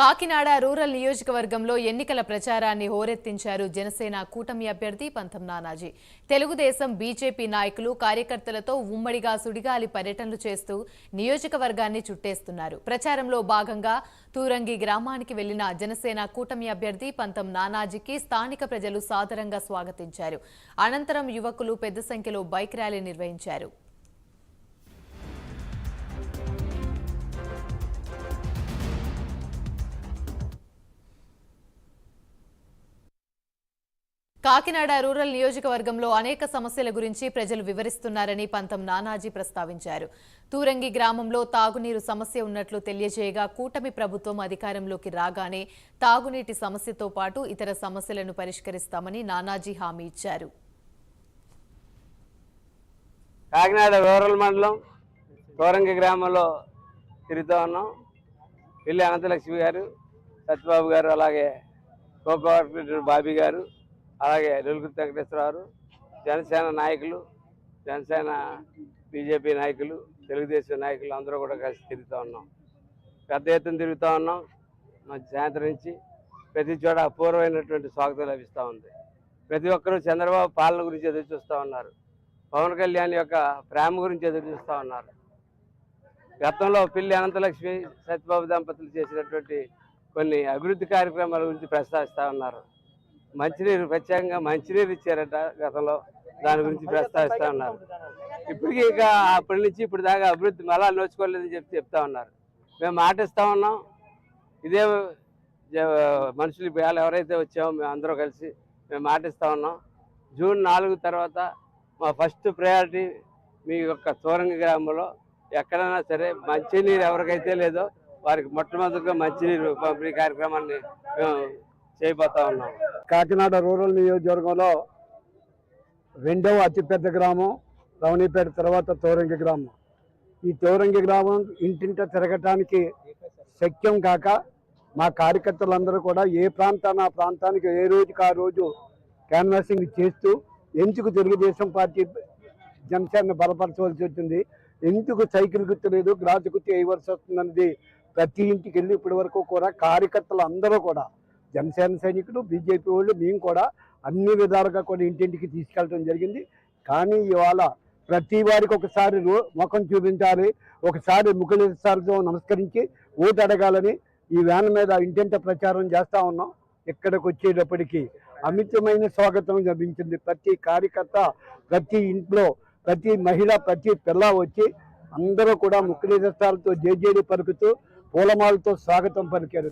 Kakinada rural నియోజకవర్గంలో ఎన్నికల ప్రచారాన్ని హోరెత్తించారు జనసేన కూటమి అభ్యర్థి పంతం నానాజీ. తెలుగుదేశం బీజేపీ నాయకులు కార్యకర్తలతో ఉమ్మడిగా సుడిగాలి పర్యటనలు చేస్తూ నియోజకవర్గాన్ని చుట్టేస్తున్నారు. ప్రచారంలో భాగంగా తూరంగి గ్రామానికి వెళ్ళిన జనసేన కూటమి అభ్యర్థి పంతం నానాజీకి స్థానిక ప్రజలు సాదరంగా స్వాగతించారు. అనంతరం యువకులు పెద్ద సంఖ్యలో బైక్ ర్యాలీ నిర్వహించారు. కాకినాడ రూరల్ నియోజకవర్గంలో అనేక సమస్యల గురించి ప్రజలు వివరిస్తున్నారని పంతం నానాజీ ప్రస్తావించారు. తూరంగి గ్రామంలో తాగునీరు సమస్య ఉన్నట్లు తెలియజేయగా కూటమి ప్రభుత్వం అధికారంలోకి రాగానే తాగునీటి సమస్యతో పాటు ఇతర సమస్యలను పరిష్కరిస్తామని నానాజీ హామీ ఇచ్చారు. కాకినాడ రూరల్ మండలం కోరంగి గ్రామంలో తిరుగుతూ ఉన్నాం. పిల్లి అనంతలక్ష్మి గారు సత్యబాబు గారు అలాగే కో బాబీ గారు అలాగే వెలుగురు వెంకటేశ్వరరావు జనసేన నాయకులు జనసేన బీజేపీ నాయకులు తెలుగుదేశం నాయకులు అందరూ కూడా కలిసి తిరుగుతూ ఉన్నాం. పెద్ద ఎత్తున తిరుగుతూ ఉన్నాం. మంచి సాయంత్రం నుంచి ప్రతి చోట అపూర్వమైనటువంటి స్వాగతం లభిస్తూ ఉంది. ప్రతి ఒక్కరూ చంద్రబాబు పాలన గురించి ఎదురు చూస్తూ ఉన్నారు. పవన్ కళ్యాణ్ యొక్క ప్రేమ గురించి ఎదురు చూస్తూ ఉన్నారు. గతంలో పిల్లి అనంతలక్ష్మి సత్యబాబు దంపతులు చేసినటువంటి కొన్ని అభివృద్ధి కార్యక్రమాల గురించి ప్రస్తావిస్తూ ఉన్నారు. మంచినీరు ప్రత్యేకంగా మంచినీరు ఇచ్చారట గతంలో. దాని గురించి ప్రస్తావిస్తూ ఉన్నారు. ఇప్పటికీ ఇక అప్పటి నుంచి ఇప్పుడు దాకా అభివృద్ధి మళ్ళా నోచుకోలేదని చెప్పి చెప్తా ఉన్నారు. మేము మాట ఇస్తా ఉన్నాం. ఇదే జ- మనుషులు వేళ ఎవరైతే వచ్చామో మేము అందరూ కలిసి మేము మాట ఇస్తా ఉన్నాం. జూన్ నాలుగు తర్వాత మా ఫస్ట్ ప్రయారిటీ మీ యొక్క తోరంగ గ్రామంలో ఎక్కడైనా సరే మంచినీరు ఎవరికైతే లేదో వారికి మొట్టమొదటిగా మంచినీరు పంపిణీ కార్యక్రమాన్ని మేము చేయబోతా ఉన్నాం. కాకినాడ రూరల్ నియోజకవర్గంలో రెండవ అతిపెద్ద గ్రామం రవణిపేట తర్వాత తోరంగి గ్రామం. ఈ తోరంగి గ్రామం ఇంటింట తిరగటానికి శక్యం కాక మా కార్యకర్తలందరూ కూడా ఏ ప్రాంతాన ఆ ప్రాంతానికి ఏ రోజుకి ఆ రోజు క్యాన్వాసింగ్ చేస్తూ ఎందుకు తెలుగుదేశం పార్టీ జనసేన బలపరచవలసి వచ్చింది? ఎందుకు సైకిల్ గుర్తు లేదు గ్రాజు గుర్తు వేయవలసి వస్తుందన్నది ప్రతి ఇంటికి వెళ్ళి ఇప్పటి వరకు కూడా కార్యకర్తలు అందరూ కూడా జనసేన సైనికులు బీజేపీ వాళ్ళు మేము కూడా అన్ని విధాలుగా కూడా ఇంటింటికి తీసుకెళ్ళడం జరిగింది. కానీ ఇవాళ ప్రతి వారికి ఒకసారి ముఖం చూపించాలి ఒకసారి ముఖలిసారితో నమస్కరించి ఓటు అడగాలని ఈ వ్యాన్ మీద ఇంటింట ప్రచారం చేస్తూ ఉన్నాం. ఇక్కడికి వచ్చేటప్పటికి అమితమైన స్వాగతం లభించింది. ప్రతి కార్యకర్త ప్రతి ఇంట్లో ప్రతి మహిళ ప్రతి పిల్ల వచ్చి అందరూ కూడా ముఖ్యనిదస్తాలతో జేజేడి పలుకుతూ పూలమాలతో స్వాగతం పలికారు.